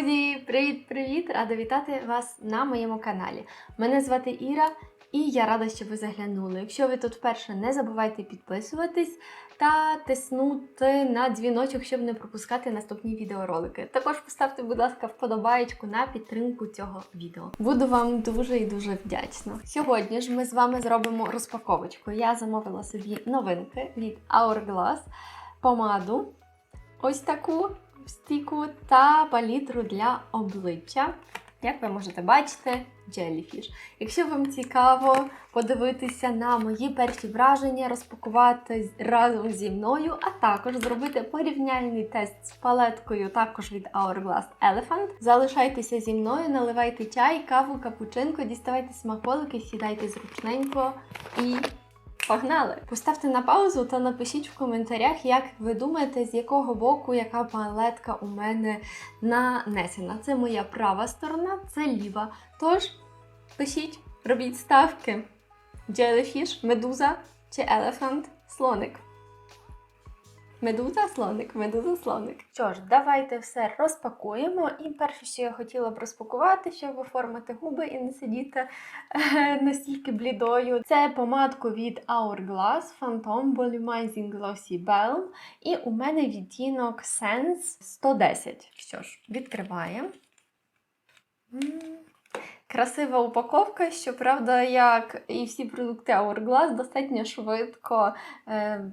Друзі, привіт-привіт! Рада вітати вас на моєму каналі. Мене звати Іра, і я рада, що ви заглянули. Якщо ви тут вперше, не забувайте підписуватись та тиснути на дзвіночок, щоб не пропускати наступні відеоролики. Також поставте, будь ласка, вподобаєчку на підтримку цього відео. Буду вам дуже і дуже вдячна. Сьогодні ж ми з вами зробимо розпаковочку. Я замовила собі новинки від Hourglass, помаду. Ось таку стіку та палітру для обличчя. Як ви можете бачити, Jellyfish. Якщо вам цікаво подивитися на мої перші враження, розпакувати разом зі мною, а також зробити порівняльний тест з палеткою, також від Hourglass Elephant, залишайтеся зі мною, наливайте чай, каву, капучинко, діставайте смаколики, сідайте зручненько і Погнали! Поставте на паузу та напишіть в коментарях, як ви думаєте, з якого боку яка палетка у мене нанесена. Це моя права сторона, це ліва. Тож пишіть, робіть ставки. Jellyfish, медуза чи елефант, слоник. Медуза, слоник, медуза, слоник. Що ж, давайте все розпакуємо. І перше, що я хотіла б розпакувати, щоб оформити губи і не сидіти е, настільки блідою. Це помадку від Hourglass Phantom Volumizing Glossy Balm. І у мене відтінок Sense 110. Що ж, відкриваємо. Красива упаковка, щоправда, як і всі продукти Hourglass, достатньо швидко. Е,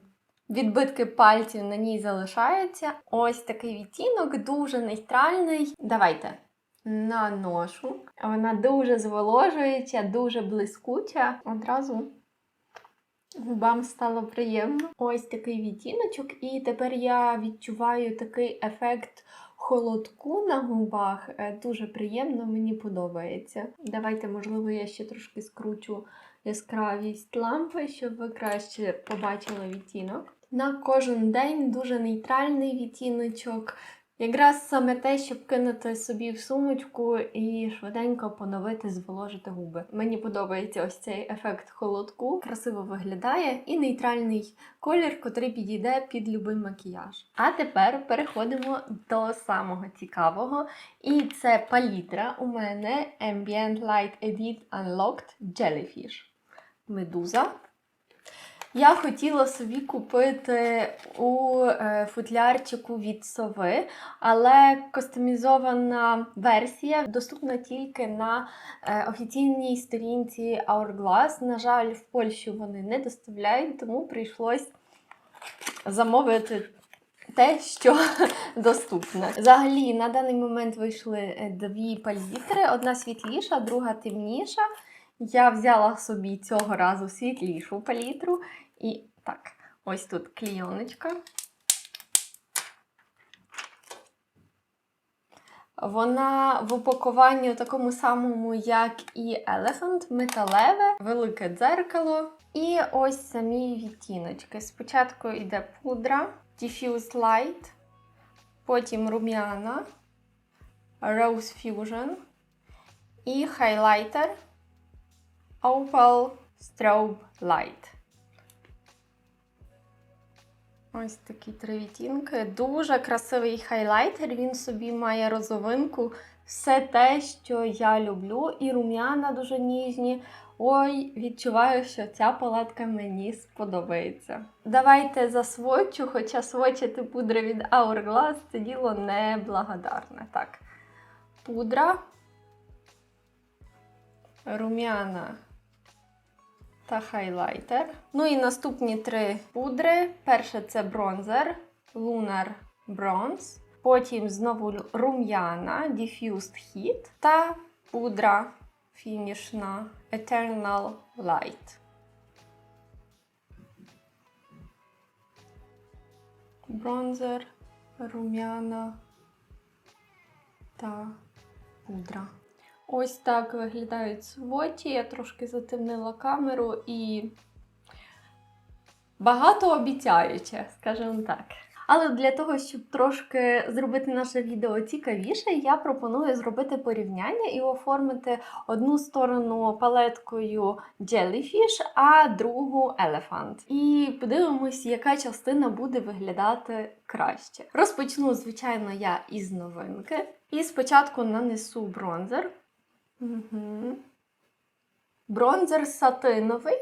Відбитки пальців на ній залишаються. Ось такий відтінок, дуже нейтральний. Давайте наношу. Вона дуже зволожуюча, дуже блискуча. Одразу губам стало приємно. Ось такий відтіночок, і тепер я відчуваю такий ефект холодку на губах. Е, Дуже приємно, мені подобається. Давайте, можливо, я ще трошки скручу яскравість лампи, щоб ви краще побачили відтінок. На кожен день дуже нейтральний відтіночок. Якраз саме те, щоб кинути собі в сумочку і швиденько поновити, зволожити губи. Мені подобається ось цей ефект холодку, красиво виглядає і нейтральний колір, котрий підійде під любий макіяж. А тепер переходимо до самого цікавого. І це палітра у мене Ambient Light Edit Unlocked Jellyfish. Медуза. Я хотіла собі купити у е, футлярчику від сови, але кастомізована версія доступна тільки на е, офіційній сторінці Hourglass. На жаль, в Польщу вони не доставляють, тому прийшлось замовити. Те, що доступне. Взагалі, на даний момент вийшли е, дві палітри: одна світліша, друга темніша. Я взяла собі цього разу світлішу палітру. І так, ось тут клійоночка. Вона в упакуванні такому самому, як і Elephant, металеве, велике дзеркало. І ось самі відтіночки. Спочатку йде пудра, Diffuse Light, потім рум'яна, Rose Fusion і хайлайтер Opal Strobe Light. Ось такі три відтінки. Дуже красивий хайлайтер. Він собі має розовинку. Все те, що я люблю. І рум'яна дуже ніжні. Ой, відчуваю, що ця палетка мені сподобається. Давайте засвочу, хоча свочити пудри від Hourglass це діло неблагодарне. Так, пудра, рум'яна та хайлайтер. Ну і наступні три пудри. Перше це бронзер Lunar Bronze. Потім знову рум'яна Diffused Heat та пудра фінішна Eternal Light. Бронзер, рум'яна та пудра. Ось так виглядають своті. Я трошки затемнила камеру і багато обіцяюче, скажімо так. Але для того, щоб трошки зробити наше відео цікавіше, я пропоную зробити порівняння і оформити одну сторону палеткою Jellyfish, а другу Elephant. І подивимось, яка частина буде виглядати краще. Розпочну, звичайно, я із новинки. І спочатку нанесу бронзер. Угу. Бронзер сатиновий,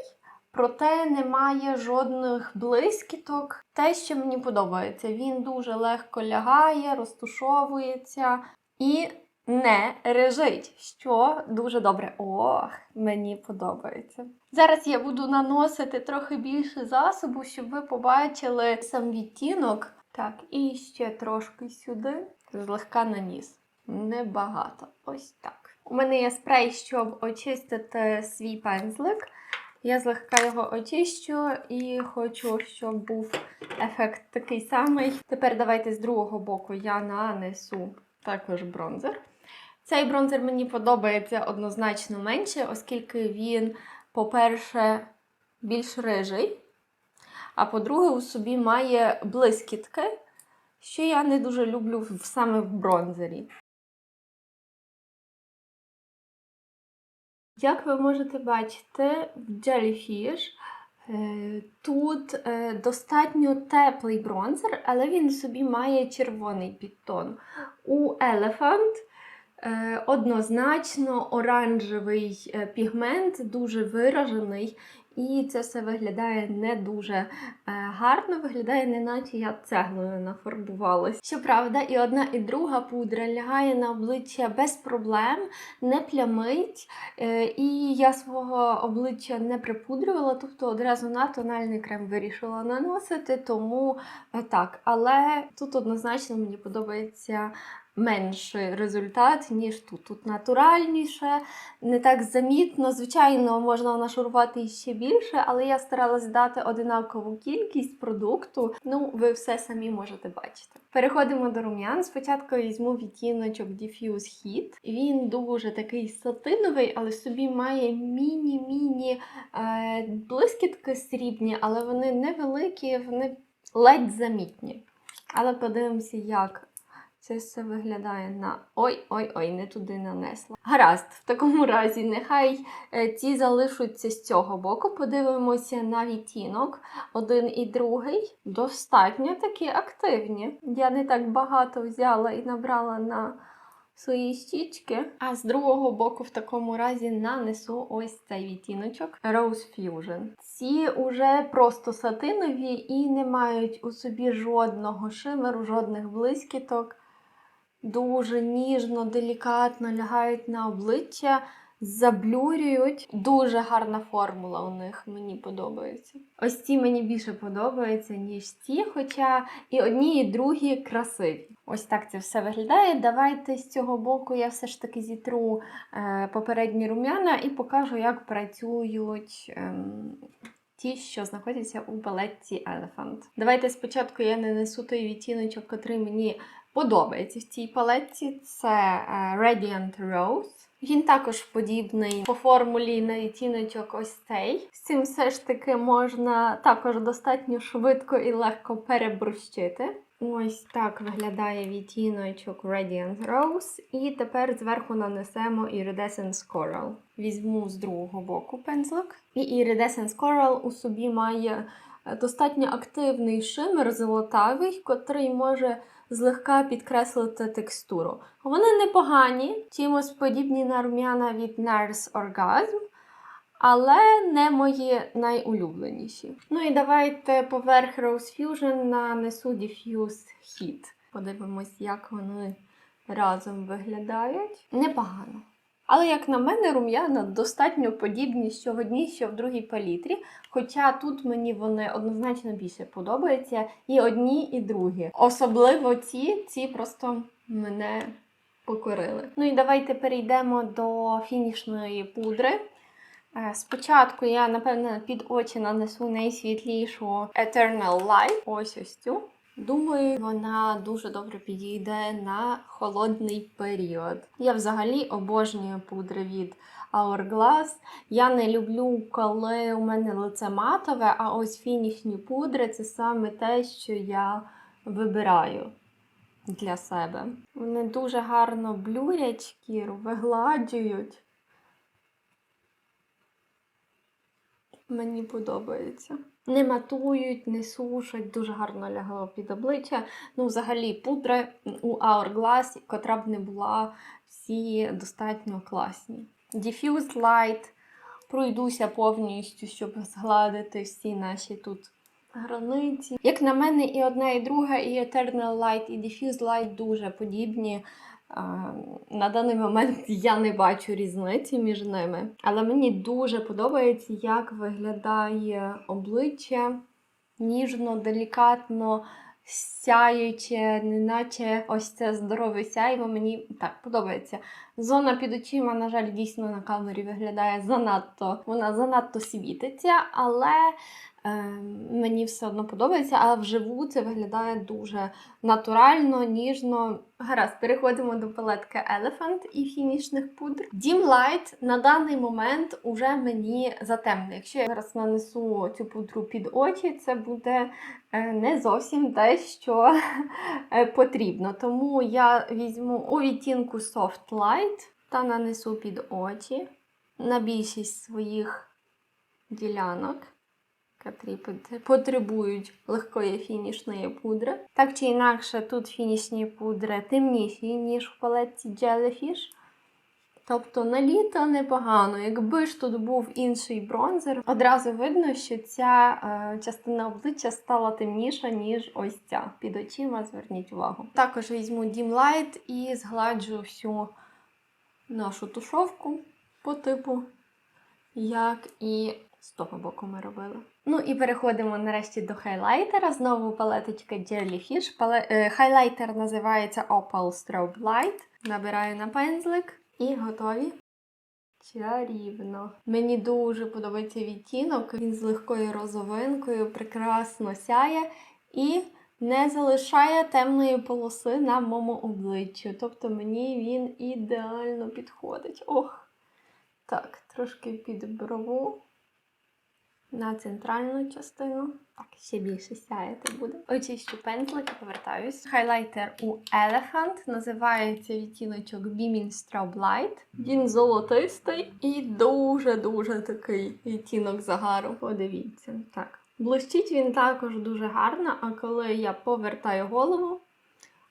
проте немає жодних блискіток. Те, що мені подобається, він дуже легко лягає, розтушовується і не режить, що дуже добре. Ох, мені подобається. Зараз я буду наносити трохи більше засобу, щоб ви побачили сам відтінок. Так, і ще трошки сюди, злегка наніс. Небагато. Ось так. У мене є спрей, щоб очистити свій пензлик. Я злегка його очищу і хочу, щоб був ефект такий самий. Тепер давайте з другого боку я нанесу також бронзер. Цей бронзер мені подобається однозначно менше, оскільки він, по-перше, більш рижий, а по-друге, у собі має блискітки, що я не дуже люблю саме в бронзері. Як ви можете бачити, в Jellyfish е, тут е, достатньо теплий бронзер, але він собі має червоний підтон. У Elephant е, однозначно оранжевий пігмент, дуже виражений, і це все виглядає не дуже е, гарно, виглядає, неначе я цеглою нафарбувалась. Щоправда, і одна, і друга пудра лягає на обличчя без проблем, не плямить. Е, І я свого обличчя не припудрювала, тобто одразу на тональний крем вирішила наносити, тому е, так. Але тут однозначно мені подобається менший результат, ніж тут. Тут натуральніше, не так замітно. Звичайно, можна нашурувати ще більше, але я старалась дати одинакову кількість продукту. Ну, ви все самі можете бачити. Переходимо до рум'ян. Спочатку візьму відтіночок Diffuse Heat. Він дуже такий сатиновий, але собі має міні-міні е, блискітки срібні, але вони невеликі, вони ледь замітні. Але подивимося, як це все виглядає на ой-ой-ой, не туди нанесла. Гаразд, в такому разі, нехай е, ці залишаться з цього боку. Подивимося на відтінок. Один і другий достатньо такі активні. Я не так багато взяла і набрала на свої щічки. А з другого боку, в такому разі, нанесу ось цей відтіночок Rose Fusion. Ці уже просто сатинові і не мають у собі жодного шимеру, жодних блискіток. Дуже ніжно, делікатно лягають на обличчя, заблюрюють. Дуже гарна формула у них, мені подобається. Ось ці мені більше подобаються, ніж ці, хоча і одні, і другі красиві. Ось так це все виглядає. Давайте з цього боку я все ж таки зітру е, попередні рум'яна і покажу, як працюють. ем, Ті, що знаходяться у палетці Elephant. Давайте спочатку я нанесу той відтіночок, який мені подобається в цій палетці. Це е, Radiant Rose. Він також подібний по формулі на відтіночок ось цей. З цим все ж таки можна також достатньо швидко і легко перебрущити. Ось так виглядає відтіночок Radiant Rose. І тепер зверху нанесемо Iridescence Coral. Візьму з другого боку пензлик. І Iridescence Coral у собі має достатньо активний шимер золотавий, котрий може злегка підкреслити текстуру. Вони непогані, чимось подібні на рум'яна від Nars Orgasm, але не мої найулюбленіші. Ну і давайте поверх Rose Fusion нанесу Diffuse Heat. Подивимось, як вони разом виглядають. Непогано. Але, як на мене, рум'яна достатньо подібні що в одній, що в другій палітрі. Хоча тут мені вони однозначно більше подобаються і одні, і другі. Особливо ці, ці просто мене покорили. Ну і давайте перейдемо до фінішної пудри. Е, Спочатку я, напевно, під очі нанесу найсвітлішу Eternal Light. Ось ось цю. Думаю, вона дуже добре підійде на холодний період. Я взагалі обожнюю пудри від Hourglass. Я не люблю, коли у мене лице матове, а ось фінішні пудри це саме те, що я вибираю для себе. Вони дуже гарно блюрять шкіру, вигладжують. Мені подобається. Не матують, не сушать, дуже гарно лягло під обличчя. Ну, взагалі, пудри у Hourglass, котра б не була, всі достатньо класні. Diffused Light. Пройдуся повністю, щоб згладити всі наші тут границі. Як на мене, і одна, і друга, і Eternal Light, і Diffused Light дуже подібні. На даний момент я не бачу різниці між ними, але мені дуже подобається, як виглядає обличчя ніжно, делікатно, сяюче, неначе ось це здорове сяйво. Мені так подобається. Зона під очима, на жаль, дійсно на камері виглядає занадто, вона занадто світиться, але мені все одно подобається. Але вживу це виглядає дуже натурально, ніжно. Гаразд, переходимо до палетки Elephant і фінішних пудр. Dim Light на даний момент уже мені затемне. Якщо я зараз нанесу цю пудру під очі, це буде е, не зовсім те, що е, потрібно. Тому я візьму у відтінку Soft Light та нанесу під очі на більшість своїх ділянок потребують легкої фінішної пудри. Так чи інакше, тут фінішні пудри темніші, ніж в палетці Jellyfish. Тобто на літо непогано. Якби ж тут був інший бронзер, одразу видно, що ця е, частина обличчя стала темніша, ніж ось ця. Під очима, зверніть увагу. Також візьму Dim Light і згладжу всю нашу тушовку по типу, як і з того боку ми робили. Ну і переходимо нарешті до хайлайтера. Знову палеточка Jellyfish. Пале... е, Хайлайтер називається Opal Strobe Light. Набираю на пензлик і готові. Чарівно. Мені дуже подобається відтінок. Він з легкою розовинкою, прекрасно сяє і не залишає темної полоси на моєму обличчю. Тобто мені він ідеально підходить. Ох! Так, трошки під брову на центральну частину. Так, ще більше сяяти буде. Очищу пензлик і повертаюсь. Хайлайтер у Elephant називається відтіночок Beaming Strobe Light. Він золотистий і дуже-дуже такий відтінок загару. Подивіться. Так. Блищить він також дуже гарно, а коли я повертаю голову,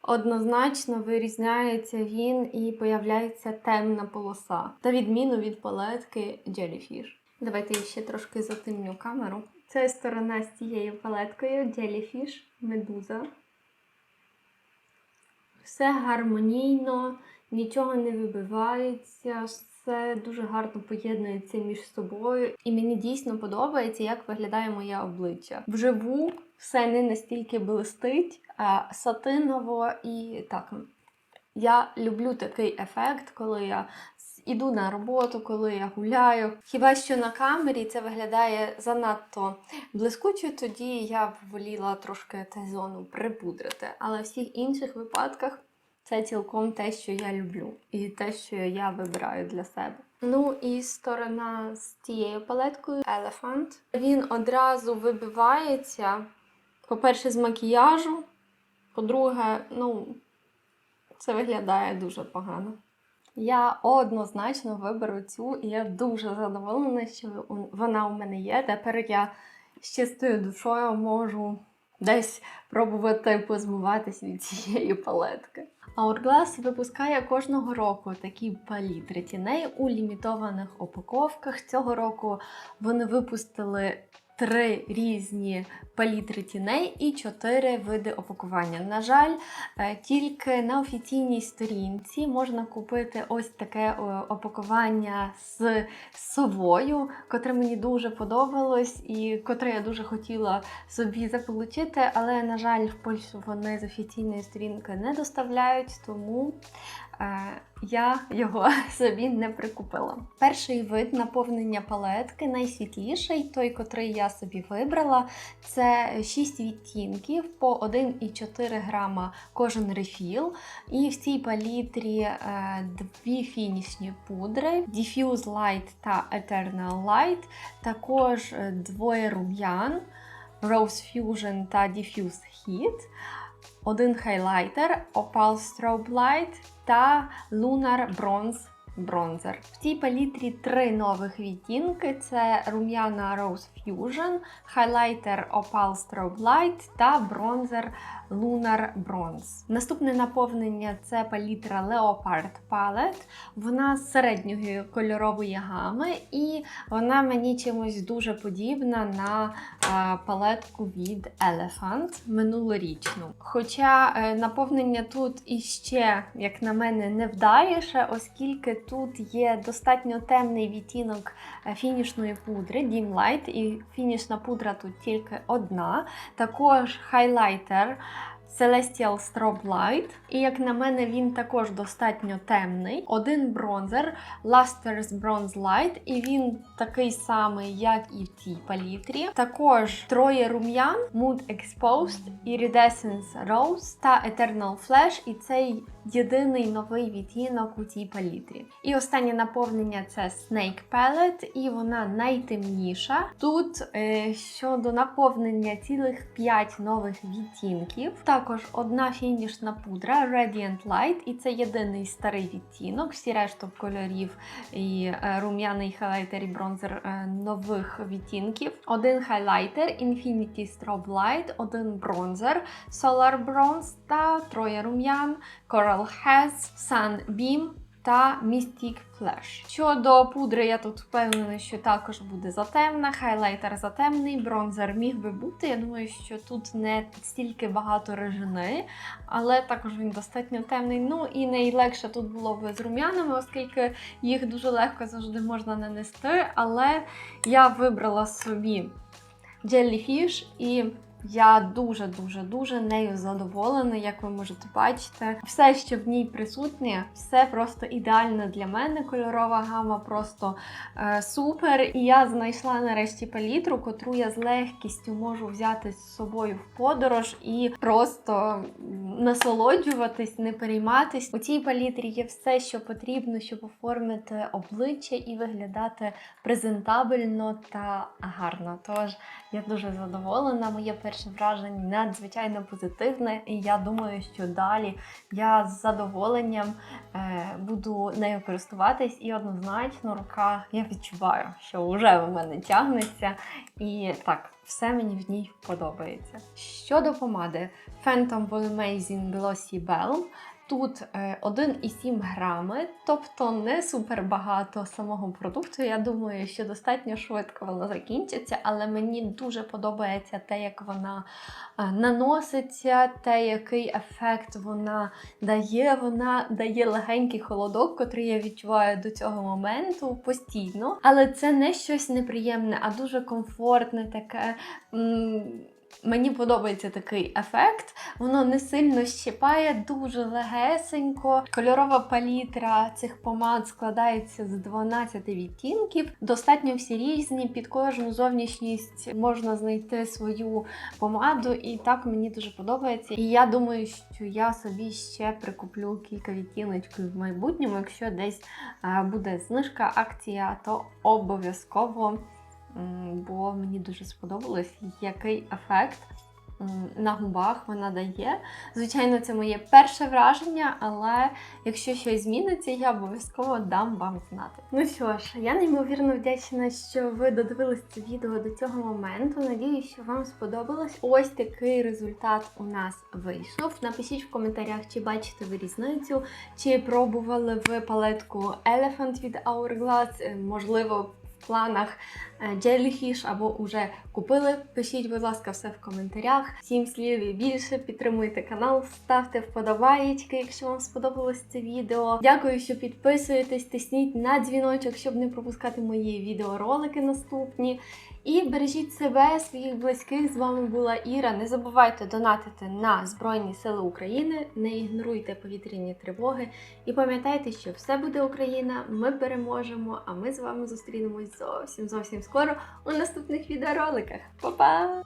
однозначно вирізняється він і появляється темна полоса. Та відміну від палетки Jellyfish. Давайте я ще трошки затемню камеру. Це сторона з цією палеткою Jellyfish, медуза. Все гармонійно, нічого не вибивається, все дуже гарно поєднується між собою. І мені дійсно подобається, як виглядає моє обличчя. Вживу все не настільки блистить, а сатиново і так. Я люблю такий ефект, коли я іду на роботу, коли я гуляю. Хіба що на камері це виглядає занадто блискуче, тоді я б воліла трошки Т-зону припудрити. Але в всіх інших випадках це цілком те, що я люблю, і те, що я вибираю для себе. Ну і сторона з тією палеткою Elephant. Він одразу вибивається, по-перше, з макіяжу. По-друге, ну, це виглядає дуже погано. Я однозначно виберу цю, і я дуже задоволена, що вона у мене є. Тепер я з чистою душою можу десь пробувати позбуватись від цієї палетки. Hourglass випускає кожного року такі палітри тіней у лімітованих упаковках. Цього року вони випустили три різні палітри тіней і чотири види опакування. На жаль, е, тільки на офіційній сторінці можна купити ось таке е, опакування з совою, котре мені дуже подобалось і котре я дуже хотіла собі заполучити, але, на жаль, в Польщу вони з офіційної сторінки не доставляють, тому я його собі не прикупила. Перший вид наповнення палетки, найсвітліший, той, котрий я собі вибрала, це 6 відтінків по 1,4 грама кожен рефіл. І в цій палітрі е, дві фінішні пудри: Diffuse Light та Eternal Light, також е, двоє рум'ян. Rose Fusion та Diffuse Heat. Один хайлайтер Opal Strobe Light та Lunar Bronze бронзер. В цій палітрі три нових відтінки: це рум'яна Rose Fusion, хайлайтер Opal Strobe Light та бронзер Lunar Bronze. Наступне наповнення це палітра Leopard Palette. Вона з середньої кольорової гами, і вона мені чимось дуже подібна на е, палетку від Elephant минулорічну. Хоча е, наповнення тут іще, як на мене, не вдаліше, оскільки тут є достатньо темний відтінок е, фінішної пудри Dim Light, і фінішна пудра тут тільки одна. Також хайлайтер. Celestial Strobe Light. І, як на мене, він також достатньо темний. Один бронзер Luster's Bronze Light, і він такий самий, як і в цій палітрі. Також троє рум'ян Mood Exposed, Iridescence Rose та Eternal Flash, і цей єдиний новий відтінок у цій палітрі. І останнє наповнення це Snake Palette, і вона найтемніша. Тут е, щодо наповнення цілих 5 нових відтінків. Також одна фінішна пудра Radiant Light, і це єдиний старий відтінок. Всі решту кольорів і е, рум'яний хайлайтер і бронзер е, нових відтінків. Один хайлайтер Infinity Strobe Light, один бронзер Solar Bronze та троє рум'ян Coral Has, Sunbeam та Mystic Flash. Щодо пудри, я тут впевнена, що також буде затемна, хайлайтер затемний, бронзер міг би бути. Я думаю, що тут не стільки багато режини, але також він достатньо темний. Ну і найлегше тут було б з рум'янами, оскільки їх дуже легко завжди можна нанести. Але я вибрала собі Jellyfish і я дуже-дуже-дуже нею задоволена, як ви можете бачити. Все, що в ній присутнє, все просто ідеально для мене. Кольорова гама просто е, супер. І я знайшла нарешті палітру, котру я з легкістю можу взяти з собою в подорож і просто насолоджуватись, не перейматись. У цій палітрі є все, що потрібно, щоб оформити обличчя і виглядати презентабельно та гарно. Тож я дуже задоволена. Моє перше враження надзвичайно позитивне, і я думаю, що далі я з задоволенням е, буду нею користуватись, і однозначно рука я відчуваю, що вже в мене тягнеться. І так, все мені в ній подобається. Щодо помади Phantom Volumazing Glossy Balm, Тут е, 1,7 грами, тобто не супер багато самого продукту. Я думаю, що достатньо швидко вона закінчиться, але мені дуже подобається те, як вона е, наноситься, те, який ефект вона дає. Вона дає легенький холодок, котрий я відчуваю до цього моменту постійно. Але це не щось неприємне, а дуже комфортне таке. М Мені подобається такий ефект, воно не сильно щипає, дуже легесенько. Кольорова палітра цих помад складається з 12 відтінків. Достатньо всі різні, під кожну зовнішність можна знайти свою помаду, і так мені дуже подобається. І я думаю, що я собі ще прикуплю кілька відтіночків в майбутньому. Якщо десь буде знижка, акція, то обов'язково бо мені дуже сподобалось, який ефект на губах вона дає. Звичайно, це моє перше враження, але якщо щось зміниться, я обов'язково дам вам знати. Ну що ж, я неймовірно вдячна, що ви додивились це відео до цього моменту. Надіюсь, що вам сподобалось. Ось такий результат у нас вийшов. Напишіть в коментарях, чи бачите ви різницю, чи пробували ви палетку Elephant від Hourglass, можливо планах е, Jellyfish або вже купили. Пишіть, будь ласка, все в коментарях. Сім слів і більше. Підтримуйте канал, ставте вподобаєчки, якщо вам сподобалось це відео. Дякую, що підписуєтесь, тисніть на дзвіночок, щоб не пропускати мої відеоролики наступні. І бережіть себе, своїх близьких. З вами була Іра. Не забувайте донатити на Збройні Сили України, не ігноруйте повітряні тривоги. І пам'ятайте, що все буде Україна, ми переможемо, а ми з вами зустрінемось зовсім зовсім скоро у наступних відеороликах. Па-па!